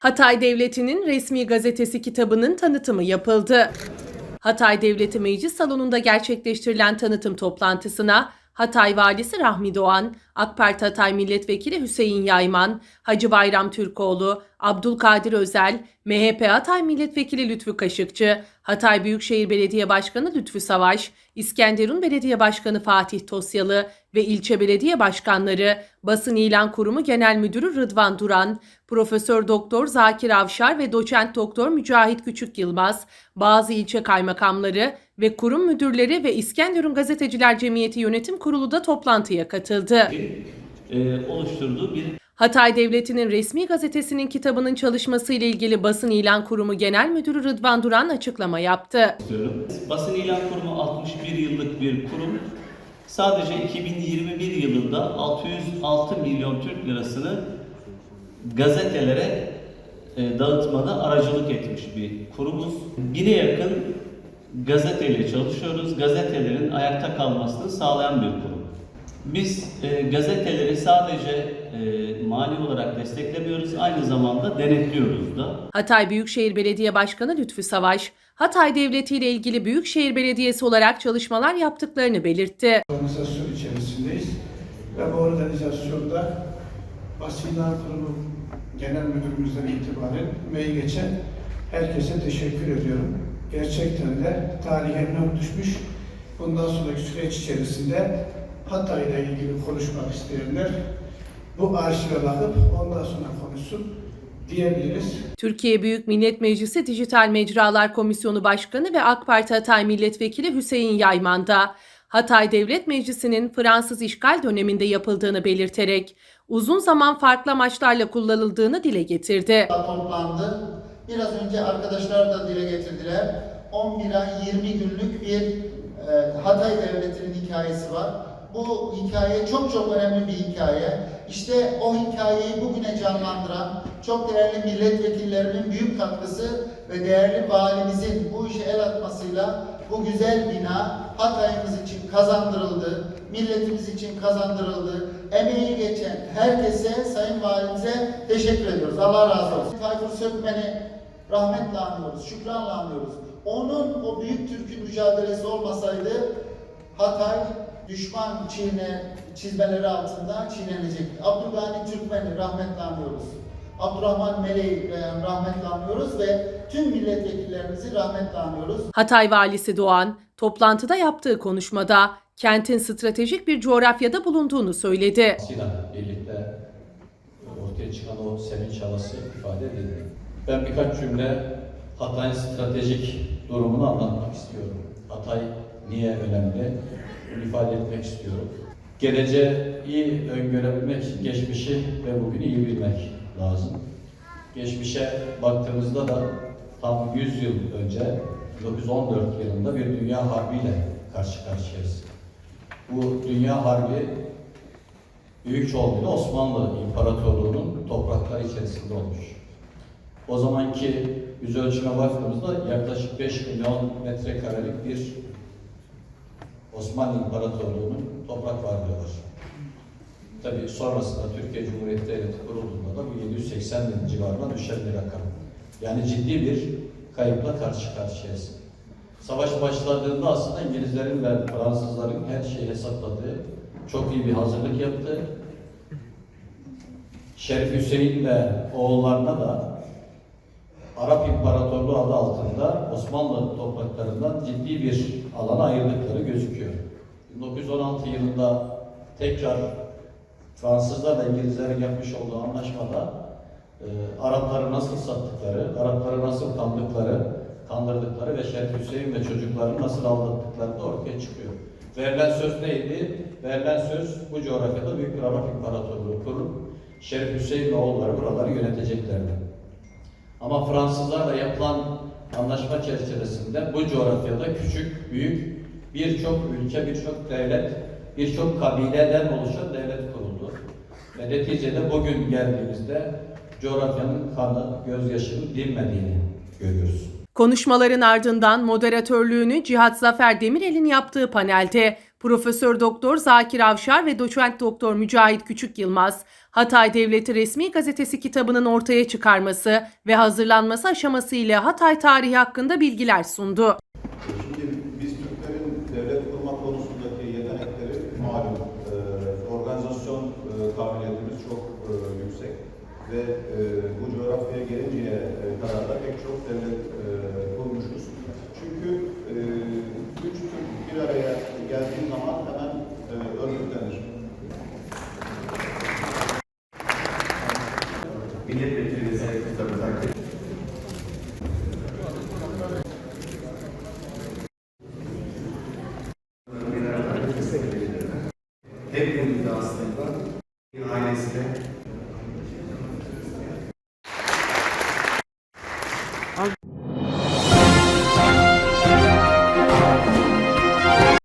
Hatay Devleti'nin resmi gazetesi kitabının tanıtımı yapıldı. Hatay Devleti Meclis Salonu'nda gerçekleştirilen tanıtım toplantısına Hatay Valisi Rahmi Doğan, AK Parti Hatay Milletvekili Hüseyin Yayman, Hacı Bayram Türkoğlu, Abdülkadir Özel, MHP Hatay Milletvekili Lütfü Kaşıkçı, Hatay Büyükşehir Belediye Başkanı Lütfü Savaş, İskenderun Belediye Başkanı Fatih Tosyalı ve ilçe belediye başkanları, Basın İlan Kurumu Genel Müdürü Rıdvan Duran, Profesör Doktor Zakir Avşar ve Doçent Doktor Mücahit Küçük Yılmaz, bazı ilçe kaymakamları ve kurum müdürleri ve İskenderun Gazeteciler Cemiyeti Yönetim Kurulu da toplantıya katıldı. e, oluşturduğu bir Hatay Devleti'nin resmi gazetesinin kitabının çalışması ile ilgili Basın İlan Kurumu Genel Müdürü Rıdvan Duran açıklama yaptı. istiyorum. Basın İlan Kurumu 61 yıllık bir kurum. Sadece 2021 yılında 606 milyon Türk lirasını gazetelere e, dağıtmada aracılık etmiş bir kurumuz. Bine yakın gazeteyle çalışıyoruz. Gazetelerin ayakta kalmasını sağlayan bir kurum. Biz e, gazeteleri sadece e, mali olarak desteklemiyoruz, aynı zamanda denetliyoruz da. Hatay Büyükşehir Belediye Başkanı Lütfü Savaş, Hatay Devleti ile ilgili Büyükşehir Belediyesi olarak çalışmalar yaptıklarını belirtti. organizasyon içerisindeyiz ve bu organizasyonda Basınlar Kurumu Genel Müdürümüzden itibaren emeği geçen herkese teşekkür ediyorum. Gerçekten de tarihe not düşmüş. Bundan sonraki süreç içerisinde Hatay'la ilgili konuşmak isteyenler bu arşive bakıp ondan sonra konuşsun diyebiliriz. Türkiye Büyük Millet Meclisi Dijital Mecralar Komisyonu Başkanı ve AK Parti Hatay Milletvekili Hüseyin Yayman da Hatay Devlet Meclisi'nin Fransız işgal döneminde yapıldığını belirterek uzun zaman farklı amaçlarla kullanıldığını dile getirdi. toplandı. Biraz önce arkadaşlar da dile getirdiler. 11 ay 20 günlük bir e, Hatay Devleti'nin hikayesi var. Bu hikaye çok çok önemli bir hikaye. İşte o hikayeyi bugüne canlandıran çok değerli milletvekillerimin büyük katkısı ve değerli valimizin bu işe el atmasıyla bu güzel bina Hatay'ımız için kazandırıldı, milletimiz için kazandırıldı. Emeği geçen herkese, Sayın Valimize teşekkür ediyoruz. Allah razı olsun. Tayfur Sökmen'i rahmetle anıyoruz, şükranla anıyoruz. Onun o büyük Türk'ün mücadelesi olmasaydı Hatay düşman çiğne, çizmeleri altında çiğnenecekti. Abdülgani Türkmen'i rahmetle anıyoruz. Abdurrahman Meleği e, rahmetle anıyoruz ve tüm milletvekillerimizi rahmetle anıyoruz. Hatay Valisi Doğan, toplantıda yaptığı konuşmada kentin stratejik bir coğrafyada bulunduğunu söyledi. ile birlikte ortaya çıkan o sevinç havası ifade edildi. Ben birkaç cümle Hatay'ın stratejik durumunu anlatmak istiyorum. Hatay niye önemli? Bunu ifade etmek istiyorum. Geleceği iyi öngörebilmek geçmişi ve bugünü iyi bilmek lazım. Geçmişe baktığımızda da tam 100 yıl önce 1914 yılında bir dünya harbiyle karşı karşıyayız. Bu dünya harbi büyük çoğunluğuyla Osmanlı İmparatorluğu'nun toprakları içerisinde olmuş. O zamanki yüz ölçüme baktığımızda yaklaşık 5 milyon metrekarelik bir Osmanlı İmparatorluğu'nun toprak varlığı var. Tabii sonrasında Türkiye Cumhuriyeti Devleti kurulduğunda da bu 780 bin civarına düşen bir rakam. Yani ciddi bir kayıpla karşı karşıyayız. Savaş başladığında aslında İngilizlerin ve Fransızların her şeyi hesapladığı, çok iyi bir hazırlık yaptı. Şerif Hüseyin ve oğullarına da Arap İmparatorluğu adı altında Osmanlı topraklarından ciddi bir alana ayırdıkları gözüküyor. 1916 yılında tekrar Fransızlarla İngilizlerin yapmış olduğu anlaşmada e, Arapları nasıl sattıkları, Arapları nasıl kandıkları, kandırdıkları ve Şerif Hüseyin ve çocuklarını nasıl aldattıkları da ortaya çıkıyor. Verilen söz neydi? Verilen söz bu coğrafyada büyük bir Arap İmparatorluğu kurup Şerif Hüseyin ve oğulları buraları yöneteceklerdi. Ama Fransızlarla yapılan anlaşma çerçevesinde bu coğrafyada küçük, büyük birçok ülke, birçok devlet, birçok kabileden oluşan devlet kuruldu. Ve neticede bugün geldiğimizde coğrafyanın kanı, gözyaşının dinmediğini görüyoruz. Konuşmaların ardından moderatörlüğünü Cihat Zafer Demirel'in yaptığı panelde Profesör Doktor Zakir Avşar ve Doçent Doktor Mücahit Küçük Yılmaz, Hatay Devleti Resmi Gazetesi kitabının ortaya çıkarması ve hazırlanması aşaması ile Hatay tarihi hakkında bilgiler sundu. malum e, organizasyon e, kabiliyetimiz çok e, yüksek ve e, bu coğrafyaya gelinceye e, kadar da pek çok devlet e, kurmuşuz. Mahallesi'ne. Abi.